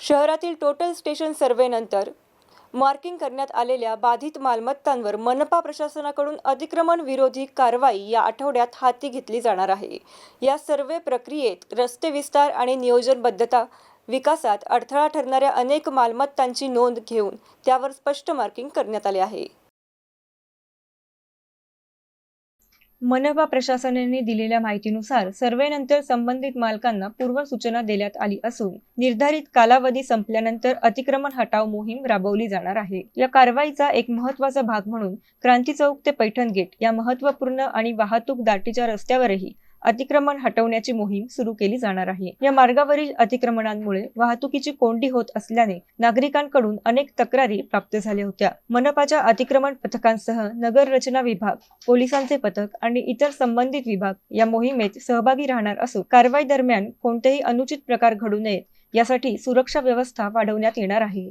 शहरातील total station सर्व्हेनंतर marking करण्यात आलेल्या बाधित मालमत्तांवर मनपा प्रशासनाकडून अतिक्रमण विरोधी कारवाई या आठवड्यात हाती घेतली जाणार आहे. या सर्वे प्रक्रियेत रस्ते विस्तार आणि नियोजनबद्धता विकासात अडथळा ठरणाऱ्या अनेक मालमत्तांची नोंद घेऊन त्यावर स्पष्ट मार्किंग करण्यात आले आहे. मनपा प्रशासनाने दिलेल्या माहितीनुसार सर्वेनंतर संबंधित मालकांना पूर्वसूचना देण्यात आली असून निर्धारित कालावधी संपल्यानंतर अतिक्रमण हटाव मोहीम राबवली जाणार आहे. या कारवाईचा एक महत्त्वाचा भाग म्हणून क्रांती चौक ते पैठण गेट या महत्त्वपूर्ण आणि वाहतूक दाटीच्या रस्त्यावरही अतिक्रमण हटवण्याची मोहीम सुरू केली जाणार आहे. या मार्गावरील अतिक्रमणांमुळे वाहतुकीची कोंडी होत असल्याने नागरिकांकडून अनेक तक्रारी प्राप्त झाल्या होत्या. मनपाच्या अतिक्रमण पथकांसह नगर रचना विभाग पोलिसांचे पथक आणि इतर संबंधित विभाग या मोहिमेत सहभागी राहणार असून कारवाई दरम्यान कोणतेही अनुचित प्रकार घडू नयेत यासाठी सुरक्षा व्यवस्था वाढवण्यात येणार आहे.